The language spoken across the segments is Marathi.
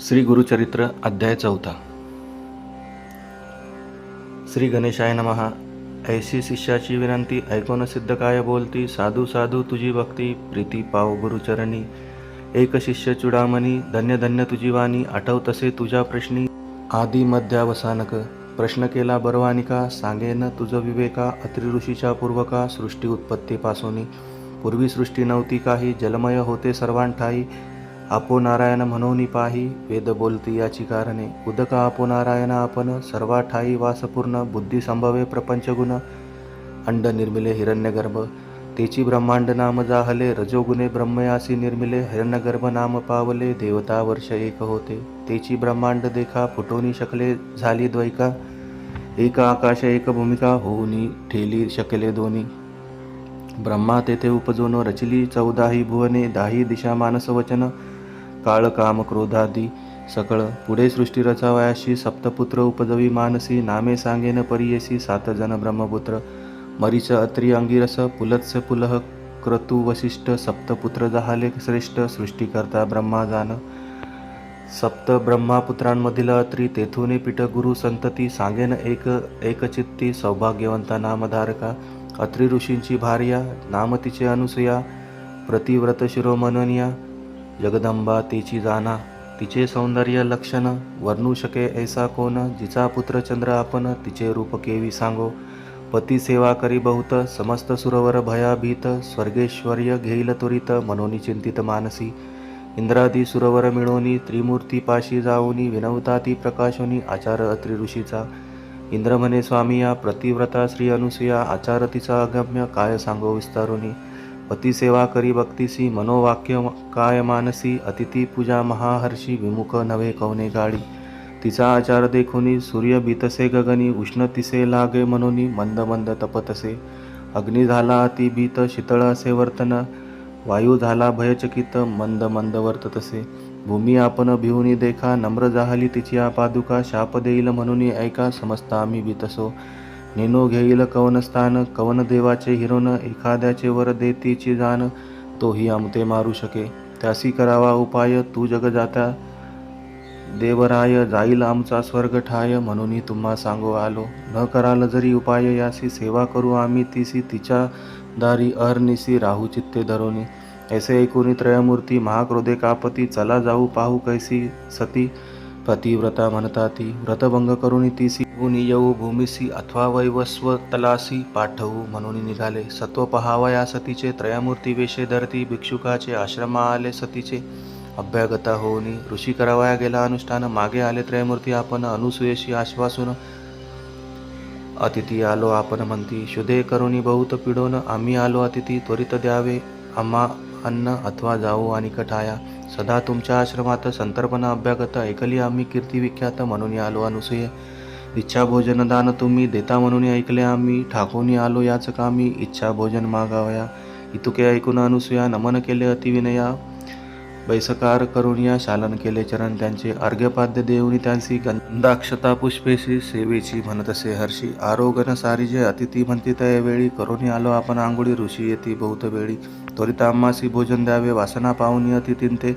श्री गुरुचरित्र अध्याय चौथा. श्री गणेशाय नमहा ऐशी शिष्याची विनंती ऐकून सिद्ध काय बोलती? साधू साधू तुझी भक्ती प्रीती पाव गुरुचरणी. एक शिष्य चुडामणी धन्य धन्य तुझी वाणी आठव तसे तुझ्या प्रश्नी. आदी मध्यावसानक प्रश्न केला बरवानिका सांगेन तुझ विवेका अत्रिऋषीच्या पूर्वका सृष्टी उत्पत्तीपासून. पूर्वी सृष्टी नव्हती काही जलमय होते सर्वांठाई. आपो नारायण म्हणून पाही वेद बोलती याची कारणे. उदक आपो नारायण आपण सर्वा ठाई वासपूर्ण बुद्धी संभवे प्रपंचगुण अंड निर्मिले हिरण्यगर्भ तेची ब्रह्मांड नाम जाहले रजोगुणे ब्रह्मयासी निर्मिले हिरण्यगर्भ नाम पावले देवता वर्ष एक होते. तेची ब्रह्मांड देखा फुटोनी शकले झाली द्वैका. एक आकाश एक भूमिका होऊनी ठेली शकले दोन्ही ब्रह्मा तेथे उपजून रचली चौदाही भुवने दाही दिशा मानस वचन. काळ काम क्रोधादी सकळ. पुढे सृष्टी रचावयाशी सप्तपुत्र उपजवी मानसी नामे सांगेन परियसी सात जन ब्रह्मपुत्र. मरीच अत्री अंगिरस पुलत्स पुलह क्रतु वसिष्ठ सप्तपुत्र जहाले श्रेष्ठ सृष्टीकर्ता ब्रह्मा जान. सप्त ब्रह्मापुत्रांमधील अत्री तेथुने पीठ गुरु संतती सांगेन एक एकचित्ती सौभाग्यवंता नामधारका. अत्री ऋषींची भार्या नाम तिचे अनुसया प्रतिव्रत शिरोमननिया जगदंबा तिची जाना तिचे सौंदर्य लक्षण वर्णू शके ऐसा कोण जिचा पुत्र चंद्र आपण तिचे रूप केवी सांगो. पती सेवा करी बहुत समस्त सुरवर भयाभीत स्वर्गेश्वर्य घेईल त्वरित मनोनी चिंतित मानसी. इंद्रादी सुरवर मिळोनी त्रिमूर्ती पाशी जाऊनी विनवता ती प्रकाशोनी आचार अत्रि ऋषीचा. इंद्र म्हणे स्वामी या प्रतिव्रता श्री अनुसुया आचार तिचा अगम्य काय सांगो विस्तारुनी. पतिसेवा करी भक्तीसी मनोवाक्य काय मानसी अतिथी पूजा महाहर्षी विमुख नवे कवने गाडी. तिचा आचार देखुनी सूर्य बीतसे गगनी उष्ण तिसे लागे मनोनी मंद मंद तपतसे. अग्नी झाला अति भीत शीतळ असे वर्तन. वायू झाला भयचकित मंद मंद वर्ततसे. भूमी आपण भिवनी देखा नम्र जाहली तिची पादुका शाप देईल म्हणून ऐका समस्त आम्ही भीतसो नेनो घेईल कवन स्थान कवन देवाचे हिरोन एखाद्याचे वर देतीची जाण तोही आमते मारू शके. त्यासी करावा उपाय तू जग जाता. देवराय जाईल आमचा स्वर्ग ठाय म्हणून तुम्हा सांगो आलो. न कराल जरी उपाय यासी सेवा करू आम्ही तिसी तिच्या दारी अहर्निसी राहू चित्ते धरोनी ऐसे ऐकूनी त्रयमूर्ती महाक्रोधे कापती चला जाऊ पाहू कैसी सती. पतिव्रता म्हणता ती व्रतभंग करून तिसी गुणी येऊ भूमिसी अथवा वैवस्व तलासी पाठवू म्हणून निघाले। सत्व पहावया सतीचे त्रयमूर्ती वेशे धरती भिक्षुकाचे आश्रमा आले सतीचे। अभ्यागता होऊनी ऋषी करावया गेला अनुष्ठान मागे आले त्रयमूर्ती आपण अनुसुयेशी आश्वासून। अतिथी आलो आपण म्हणती शुदे करुणी बहुत पिडोन आम्ही आलो अतिथी त्वरित द्यावे आम्हा अन्न अथवा जाऊ आणि कठाया। सदा तुमच्या आश्रमात संतर्पण अभ्यागत ऐकली आम्ही कीर्ती विख्यात म्हणून आलो अनुसूय। इच्छा भोजन दान तुम्ही देता म्हणून ऐकले आम्ही. ठाकून आलो याच कामी इच्छा भोजन मागावया. इतुके ऐकून अनुसूया नमन केले अतिविनया. बैसकार करून या शालन केले चरण त्यांचे. अर्घ्यपाद्य देऊनी त्यांची गंधाक्षता पुष्पेशी सेवेची म्हणतसे हर्षी. आरोगन सारीजे अतिथी म्हणती त्यावेळी वेळी. करून आलो आपण आंघोळी ऋषी येती बहुत वेळी. त्वरित आम्हासी भोजन द्यावे वासना पाहुनी अतिथींते.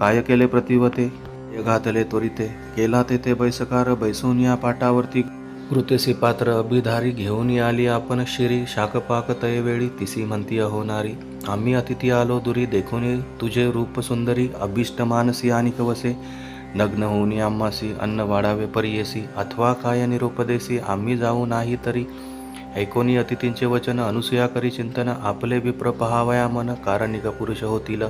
काय केले प्रतिवते? घातले त्वरिते केला तेथे बैसकार बैसून या पाटावरती. कृतेसी पात्र अभिधारी घेऊन आली आपण शिरी शाकपाक तयवेळी तिसी म्हणती होणारी आम्ही अतिथी आलो दुरी देखून तुझे रूप सुंदरी अभिष्ट मानसी आणि कवसे. नग्न होऊन आम्हासी अन्न वाढावे परियेसी अथवा काय निरोपदेसी आम्ही जाऊ नाही तरी. ऐकोनी अतिथींचे वचन अनुसया करी चिंतन आपले विप्र पहावया मन कारणिक पुरुष होतील.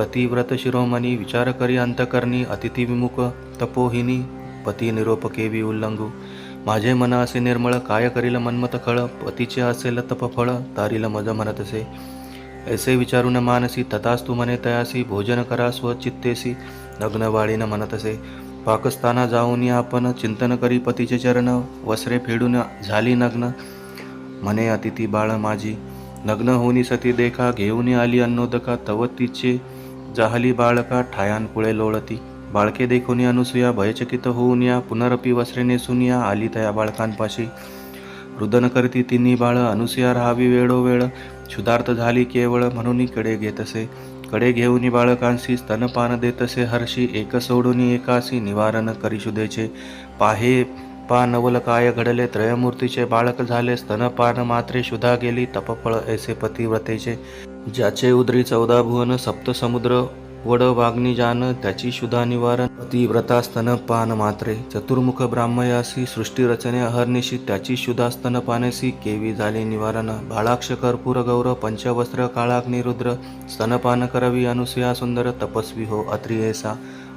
पतिव्रत शिरोमणी विचार करी अंतकरणी अतिथी विमुख तपोहिनी पती निरोप केवी उल्लंघू। माझे मन असे निर्मळ काय करील मनमत खळ? पतीचे असेल तपफळ तारील मज म्हणतसे ऐसे विचारून मानसी तथास्तु म्हणे तयासी भोजन करा स्वचित्तेसी नग्न म्हणत म्हणतसे पाकिस्ताना जाऊन आपण चिंतन करी पतीचे चरण वस्त्रे फेडून झाली नग्न। म्हणे अतिथी बाळ माझी नग्न होनी सती देखा घेऊन आली अन्नोदका तव तिचे जाहली बाळका ठायान पुळे लोळती. बाळके देखून अनुसूया भयचकित होऊन या पुनरपी वस्त्रे नेसून या आली त्या बाळकांपाशी. रुदन करती तिन्ही बाळ अनुसूया राहावी वेळोवेळ. क्षुधार्थ झाली केवळ म्हणून कडे घेतसे. कडे घेऊन बाळकांशी स्तनपान देतसे हर्षी. एक सोडून एकासी निवारण करिशुदेचे पाहे पा नवल काय घडले त्रयमूर्तीचे बाळक झाले स्तनपान मात्रे शुधा गेली तपफळ ऐसे पतिव्रतेचे. ज्याचे उदरी चौदा भुवन सप्तसमुद्र वड वाग्नी जान त्याची शुधा निवारण अतिव्रता स्तनपान मात्रे चतुर्मुख ब्राह्मयासी सृष्टी रचने अहर्निशी त्याची शुधा स्तनपानेसी केवी झाले निवारण बाळाक्ष कर्पूर गौर पंचवस्त्र काळाग्नी रुद्र स्तनपान करवी अनुसया सुंदर तपस्वी हो अत्रियेसा।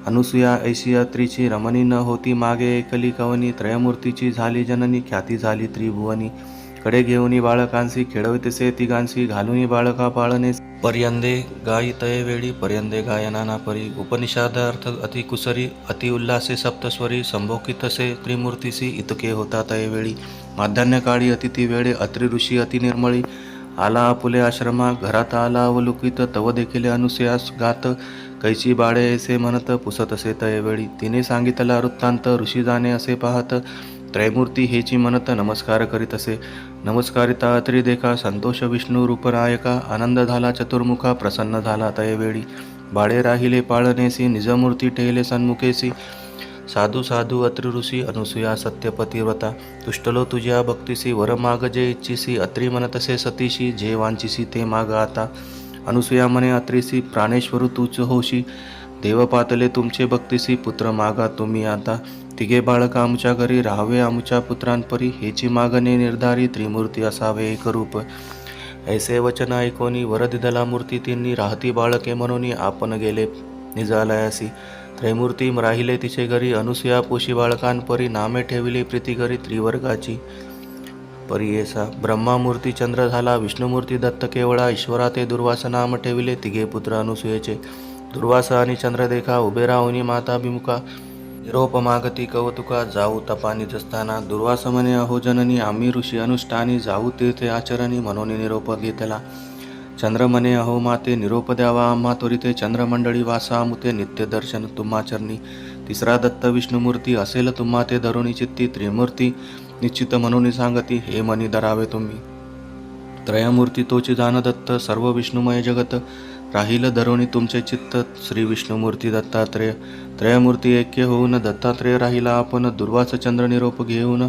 अनुसुया ऐशी अत्रीची रमणी न होती मागे एकली कवनी त्रयमूर्तीची झाली जननी ख्याती झाली त्रिभुवनी। कडे घेऊन बाळकांसी खेळवितसे तिघांशी घालून बाळका पाळणे. पर्यंदे गायितये वेळी पर्यंदे गायनाना परी. उपनिषादार्थ अति कुसरी अति उल्लासे सप्तस्वरी संभोकितसे त्रिमूर्तीसी इतके होता तये वेळी. माध्यान्ह काळी अतिथी वेळे अत्रि ऋषी अति निर्मळी. आला आपुले आश्रमा घरात आला अवलुकित तव देखील अनुसयास गात. कैची बाळे ऐसे म्हणत पुसत असे तयेवेळी तिने सांगितला वृत्तांत ऋषी जाणे असे पाहत. त्रैमूर्ती हेची म्हणत नमस्कार करीत असे नमस्कारिता त्रिदेखा संतोष विष्णू रूपनायका आनंद झाला चतुर्मुखा प्रसन्न झाला तयवेळी. बाळे राहिले पाळणेसी निजमूर्ती ठेले सन्मुखेसी. साधू साधू अत्रिऋषी अनुसुया सत्यपतिव्रता. तुष्टलो तुझ्या भक्तीसी वर माग जे इच्छिसी अत्रि म्हणतसे सतीशी जे वांचिसी ते माग आता. अनुसुया म्हणे अत्रिसी प्राणेश्वरू तूच होशी. देवपातले तुमचे भक्तीसी पुत्र मागा तुम्ही आता. तिघे बाळक आमच्या घरी राहावे आमच्या पुत्रांपरी हेची मागणी निर्धारी त्रिमूर्ती असावे एक रूप ऐसे वचन ऐकोनी वरद दला मूर्ती तिन्ही राहती बाळके म्हणून आपण गेले निजालयासी. त्रैमूर्ती राहिले तिचे घरी अनुसया पोशी बाळकांपरी नामे ठेविली प्रीती घरी त्रिवर्गाची. परियेसा ब्रह्मामूर्ती चंद्र झाला विष्णुमूर्ती दत्त केवळा ईश्वरा ते दुर्वास नाम ठेविले तिघे पुत्र अनुसुयेचे. दुर्वासा आणि चंद्र देखा उभे राहुनी माताभिमुखा निरोपमागती कौतुका जाऊ तपानी जसताना दुर्वास म्हणे अहो जननी आम्ही ऋषी अनुष्ठानी जाऊ तीर्थे आचरणी म्हणून निरोप घेतला. चंद्रमने अहो माते निरोप द्यावा आम्हा त्वरिते चंद्रमंडळी वासा मुते नित्य दर्शन तुम्हाचरणी तिसरा दत्त विष्णुमूर्ती असेल तुम्हा ते धरुणी चित्ती त्रिमूर्ती निश्चित म्हणून सांगती हे मनी धरावे तुम्ही. त्रयमूर्ती तोची जाण दत्त सर्व विष्णुमय जगत राहिलं धरुणी तुमचे चित्त श्री विष्णुमूर्ती दत्तात्रेय. त्रयमूर्ती ऐक्य होऊन दत्तात्रेय राहिला आपण. दुर्वास चंद्र निरोप घेऊन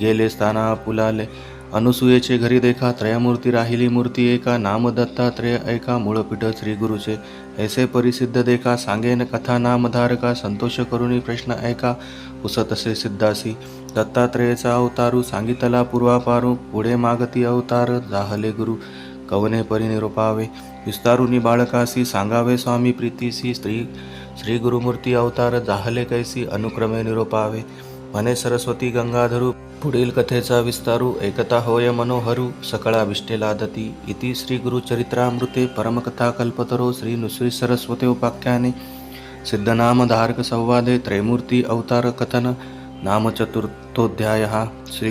गेले स्थाना पुलाले. अनुसूयेचे घरी देखा त्रयमूर्ती राहिली मूर्ती एका. नाम दत्तात्रेय ऐका मूळपीठ श्री गुरुचे. ऐसे परिसिद्ध देखा सांगेन कथा नामधारका संतोष करुणी प्रश्न ऐका उसतसे सिद्धासी. दत्तात्रेयचा अवतारू सांगितला पूर्वापारू. पुढे मागती अवतार. जाहले गुरु. कवने परिनिरूपावे विस्तारुनी बाळकासी सांगावे स्वामी प्रीतीसी स्त्री श्री गुरुमूर्ती अवतार जाहले कैसी अनुक्रमे निरोपावे? म्हणे सरस्वती गंगाधरू पुढील कथेचा विस्तारू एकता होय मनोहरू सकळा विष्टेलादति इति श्री गुरुचरित्रामृते परमकथा श्री नुसरी सरस्वती उपाख्याने. सिद्धनाम धारक संवादे त्रैमूर्ती अवतार कथन नाम चतुर्थोध्याय श्री